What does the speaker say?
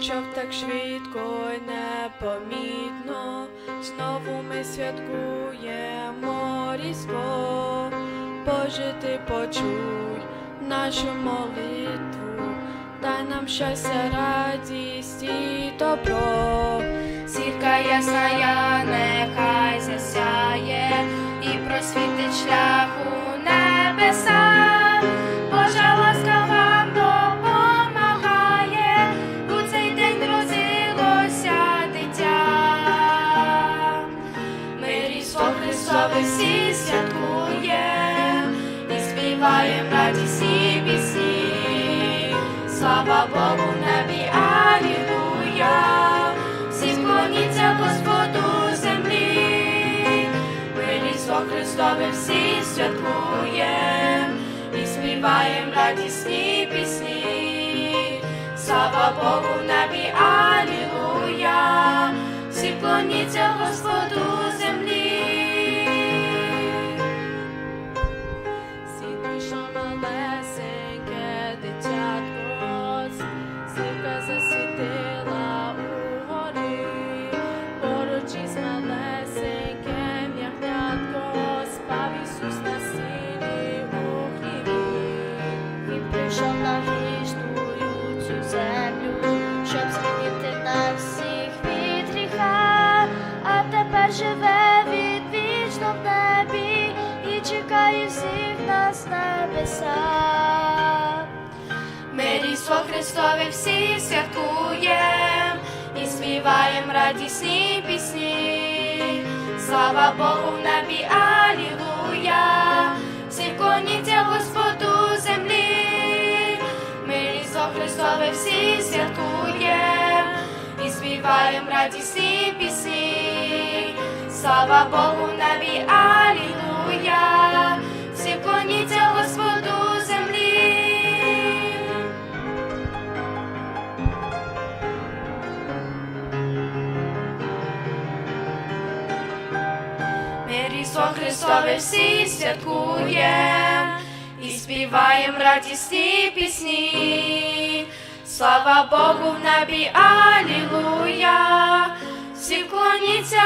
Щоб так швидко й непомітно, знову ми святкуємо Різдво. Боже, ти почуй нашу молитву, дай нам щастя, радість і добро. Зірка ясная, нехай засяє і просвітить шлях у небеса. Божа ласка вам допомагає, у цей день родилося дитя. Ми Різдво Христове Слава Богу, небі, алілуя, всі вклоніться Господу землі. Ми Різдво Христове всі святкуєм і співаєм радісні пісні. Слава Богу, небі, алілуя, всі вклоніться Господу землі. Нас на небесах. Ми Різдво Христове всі святкуєм і співаєм радісні пісні. Слава Богу в небі, алілуя, всі Господу землі. Ми Різдво Христове всі святкуєм і співаєм радісні пісні. Слава Богу в небі, Різдво Христове всі святкуєм і співаєм радісні пісні. Слава Богу в небі, алілуя, всі вклоніться.